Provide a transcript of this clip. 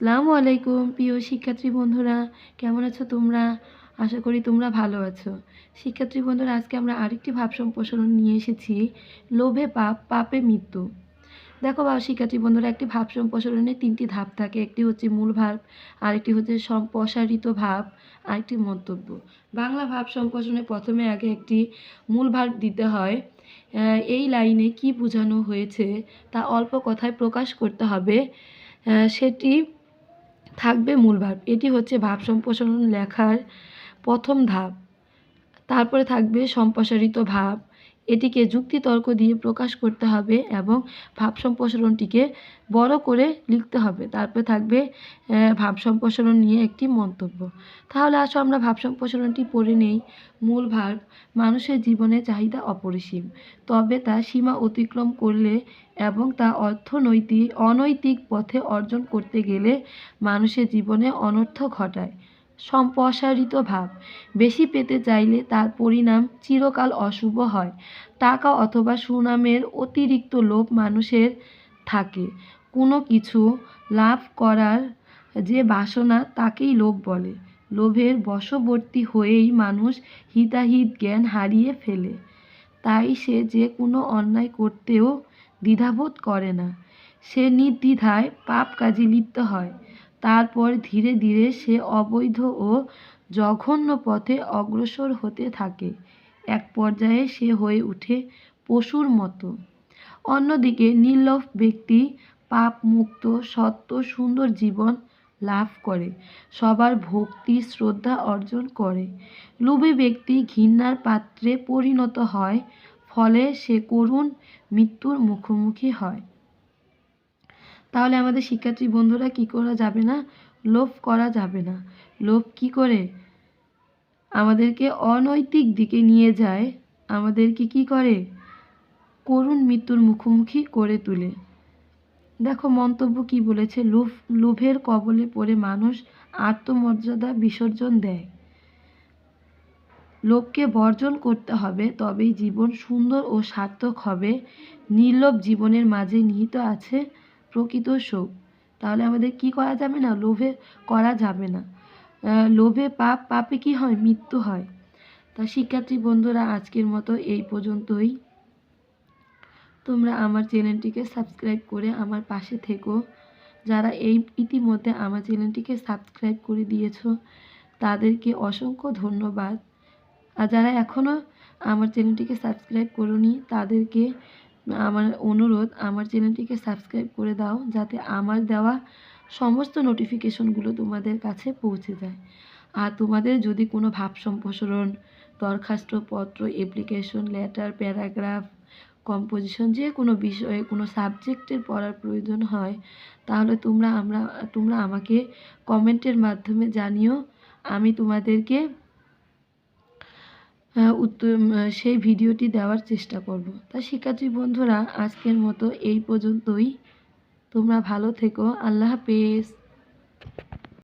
আসসালামু আলাইকুম, প্রিয় শিক্ষার্থী বন্ধুরা। কেমন আছো তোমরা? আশা করি তোমরা ভালো আছো। শিক্ষার্থী বন্ধুরা, আজকে আমরা আরেকটি ভাব সম্প্রসারণ নিয়ে এসেছি। লোভে পাপ, পাপে মৃত্যু। দেখো বা শিক্ষার্থী বন্ধুরা, একটি ভাব সম্প্রসারণে তিনটি ধাপ থাকে। একটি হচ্ছে মূল ভাব, আরেকটি হচ্ছে সম্প্রসারিত ভাব, আরেকটি মন্তব্য। বাংলা ভাব সম্প্রসারণে প্রথমে আগে একটি মূল ভাব দিতে হয়। এই লাইনে কি বোঝানো হয়েছে তা অল্প কথায় প্রকাশ করতে হবে। সেটি থাকবে মূল ভাব। এটি হচ্ছে ভাব সম্প্রসারণ লেখার প্রথম ধাপ। তারপরে থাকবে সম্প্রসারিত ভাব। এটিকে যুক্তিতর্ক দিয়ে প্রকাশ করতে হবে এবং ভাব সম্প্রসারণটিকে বড় করে লিখতে হবে। তারপরে থাকবে ভাব সম্প্রসারণ নিয়ে একটি মন্তব্য। তাহলে আসো আমরা ভাব সম্প্রসারণটি পড়ে নেই। মূল ভাব মানুষের জীবনে চাহিদা অপরিসীম। তবে তা সীমা অতিক্রম করলে এবং তা অর্থনৈতিক, অনৈতিক পথে অর্জন করতে গেলে মানুষের জীবনে অনর্থ ঘটায়। সম্প্রসারিত ভাব। বেশি পেতে চাইলে তার পরিণাম চিরকাল অশুভ হয়। টাকা অথবা সুনামের অতিরিক্ত লোভ মানুষের থাকে। কোনো কিছু লাভ করার যে বাসনা তাকেই লোভ বলে। লোভের বশবর্তী হয়েই মানুষ হিতাহিত জ্ঞান হারিয়ে ফেলে। তাই সে যে কোনো অন্যায় করতেও দ্বিধাবোধ করে না। সে নির্দ্বিধায় পাপ কাজে লিপ্ত হয়। তারপর ধীরে ধীরে সে অবৈধ ও জঘন্য পথে অগ্রসর হতে থাকে। এক পর্যায়ে সে হয়ে ওঠে পশুর মতো। অন্যদিকে নির্লোভ ব্যক্তি পাপ মুক্ত সত্য, সুন্দর জীবন লাভ করে। সবার ভক্তি, শ্রদ্ধা অর্জন করে। লোভী ব্যক্তি ঘৃণার পাত্রে পরিণত হয়, ফলে সে করুণ মৃত্যুর মুখোমুখি হয়। তাহলে আমাদের শিক্ষার্থী বন্ধুরা কি করা যাবে না? লোভ করা যাবে না। লোভ কি করে? আমাদেরকে অনৈতিক দিকে নিয়ে যায়। আমাদেরকে কি করে? করুণ মৃত্যুর মুখোমুখি করে তোলে। দেখো, মন্তব্য কি বলেছে? লোভ, লোভের কবলে পড়ে মানুষ আত্মমর্যাদা বিসর্জন দেয়। লোভকে বর্জন করতে হবে, তবেই জীবন সুন্দর ও সার্থক হবে। নির্লোভ জীবনের মাঝে নিহিত আছে প্রকৃত সুখ তাহলে আমাদের কি করা যাবে না? লোভে করা যাবে না। লোভে পাপ, পাপে কি হয়? মৃত্যু হয়। তা শিক্ষার্থী বন্ধুরা, আজকের মতো এই পর্যন্তই। তোমরা আমার চ্যানেলটিকে সাবস্ক্রাইব করে আমার পাশে থেকো। যারা এই, ইতিমধ্যে আমার চ্যানেলটিকে সাবস্ক্রাইব করে দিয়েছ, তাদেরকে অসংখ্য ধন্যবাদ। আর যারা এখনও আমার চ্যানেলটিকে সাবস্ক্রাইব করোনি, তাদেরকে আমার অনুরোধ, আমার চ্যানেলটিকে সাবস্ক্রাইব করে দাও যাতে আমার দেওয়া সমস্ত নোটিফিকেশনগুলো তোমাদের কাছে পৌঁছে যায়। আর তোমাদের যদি কোনো ভাব সম্প্রসারণ, দরখাস্তপত্র অ্যাপ্লিকেশন লেটার প্যারাগ্রাফ কম্পোজিশন যে কোনো বিষয়ে কোনো সাবজেক্টের পড়ার প্রয়োজন হয়, তাহলে তোমরা আমরা, তোমরা আমাকে কমেন্টের মাধ্যমে জানিও। আমি তোমাদেরকে সেই ভিডিওটি দেওয়ার চেষ্টা করব। তা শিক্ষার্থী বন্ধুরা, আজকের মতো এই পর্যন্তই। তোমরা ভালো থেকো। আল্লাহ হাফেজ।